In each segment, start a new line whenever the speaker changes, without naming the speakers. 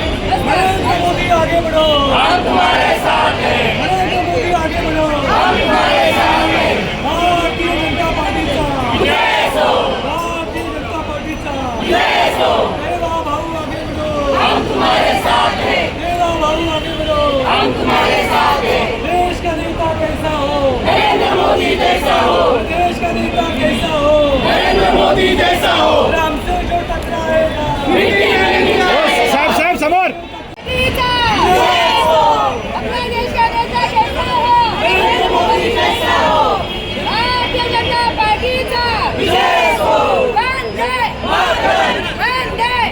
नरेंद्र मोदी आगे बढ़ो हम तुम्हारे साथ हैं नरेंद्र मोदी आगे बढ़ो हम तुम्हारे साथ हैं भारतीय जनता पार्टीचा जय हो भारतीय जनता पार्टीचा जय हो मेरा भाऊ आगे बढ़ो हम तुम्हारे साथ हैं मेरा भाऊ आगे बढ़ो हम तुम्हारे साथ हैं देश का नेता कैसा हो नरेंद्र मोदी जैसा हो देश का नेता कैसा हो नरेंद्र मोदी जैसा हो हमसे जो टकराएगा
साहेब साहेब समोर
अपना देश का नेता कैसा हो नरेंद्र मोदी जैसा हो भारतीय जनता पार्टीचा वंदे वंदे
भारत माता की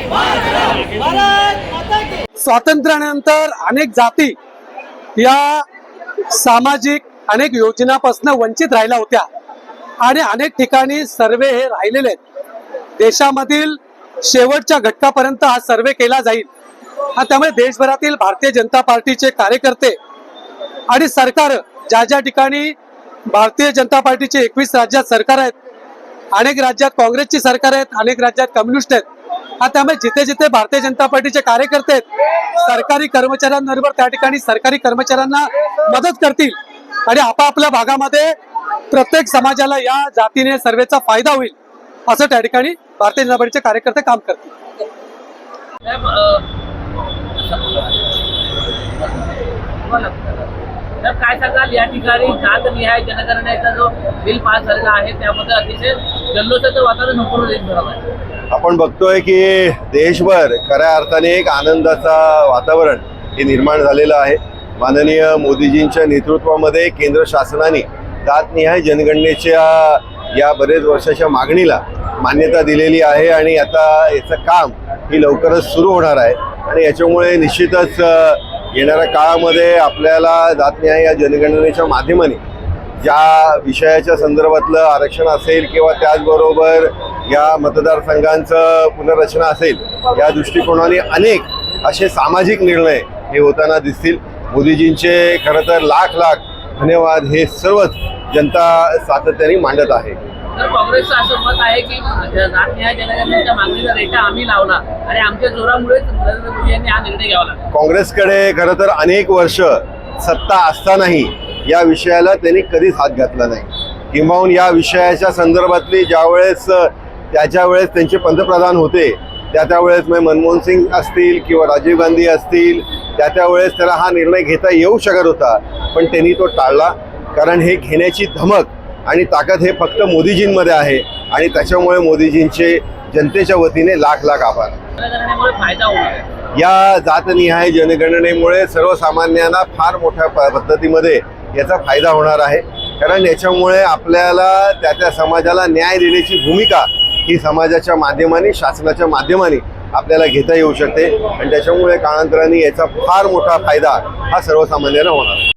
स्वातंत्र्यानंतर अनेक जाती या सामाजिक अनेक योजनापासून वंचित राहिल्या होत्या. आणि अनेक ठिकाणी सर्वे हे राहिलेले आहेत. देशामधील शेवटच्या घटकापर्यंत हा सर्वे केला जाईल. हा त्यामुळे देशभरातील भारतीय जनता पार्टीचे कार्यकर्ते आणि सरकार ज्या ज्या ठिकाणी भारतीय जनता पार्टीचे एकवीस राज्यात सरकार आहेत अनेक राज्यात काँग्रेसची सरकार आहेत अनेक राज्यात कम्युनिस्ट आहेत त्यामुळे जिथे जिथे भारतीय जनता पार्टीचे कार्यकर्ते आहेत सरकारी कर्मचाऱ्यांबरोबर त्या ठिकाणी सरकारी कर्मचाऱ्यांना मदत करतील. आणि आपापल्या भागामध्ये प्रत्येक समाजाला या जातीने सर्वेचा फायदा होईल असं त्या ठिकाणी भारतीय जनता पार्टीचे कार्यकर्ते काम करतील.
काय सांगाल? या ठिकाणी जातनिहाय जनगणनेचा जो बिल पास झालेला आहे त्यामध्ये अतिशय जल्लोषाचं वातावरण संपूर्ण देशभरात आहे.
आपण बघतोय की देशभर खऱ्या अर्थाने एक आनंदाचा वातावरण हे निर्माण झालेलं आहे. माननीय मोदीजींच्या नेतृत्वामध्ये केंद्र शासनाने जातनिहाय जनगणनेच्या या बरेच वर्षाच्या मागणीला मान्यता दिलेली आहे आणि आता याचं काम ही लवकरच सुरू होणार आहे. आणि याच्यामुळे निश्चितच येणाऱ्या काळामध्ये आपल्याला जातनिहाय या जनगणनेच्या माध्यमाने ज्या विषयाच्या संदर्भातलं आरक्षण असेल किंवा त्याचबरोबर या मतदारसंघांचं पुनर्रचना असेल या दृष्टिकोनाने अनेक असे सामाजिक निर्णय हे होताना दिसतील. मोदीजींचे खरं तर लाख लाख धन्यवाद हे सर्वच जनता सातत्याने मांडत आहे.
तर काँग्रेसचं असं मत आहे की जात न्याय जनगणनेच्या मागणीचा रेटा आम्ही लावला आणि आमच्या जोरामुळेच नरेंद्र मोदी यांनी हा निर्णय घ्यावा लागला.
काँग्रेसकडे खरं तर अनेक वर्ष सत्ता असतानाही या विषयाला त्यांनी कधीच हात घातला नाही. किंबहुन या विषयाच्या संदर्भातली ज्यावेळेस त्याच्या वेळेस त्यांचे पंतप्रधान होते त्या त्यावेळेस मग मनमोहन सिंग असतील किंवा राजीव गांधी असतील त्या त्यावेळेस त्याला हा निर्णय घेता येऊ शकत होता. पण त्यांनी तो टाळला कारण हे घेण्याची धमक आणि ताकद हे फक्त मोदीजींमध्ये आहे आणि त्याच्यामुळे मोदीजींचे जनतेच्या वतीने लाख लाख आभार. या जातनिहाय जनगणनेमुळे सर्वसामान्यांना फार मोठ्या प- पद्धतीमध्ये याचा फायदा होणार आहे. कारण याच्यामुळे आपल्याला त्या त्या समाजाला न्याय देण्याची भूमिका ही समाजाच्या माध्यमाने शासनाच्या माध्यमाने आपल्याला घेता येऊ शकते. आणि त्याच्यामुळे काळांतराने याचा फार मोठा फायदा हा सर्वसामान्यांना होणार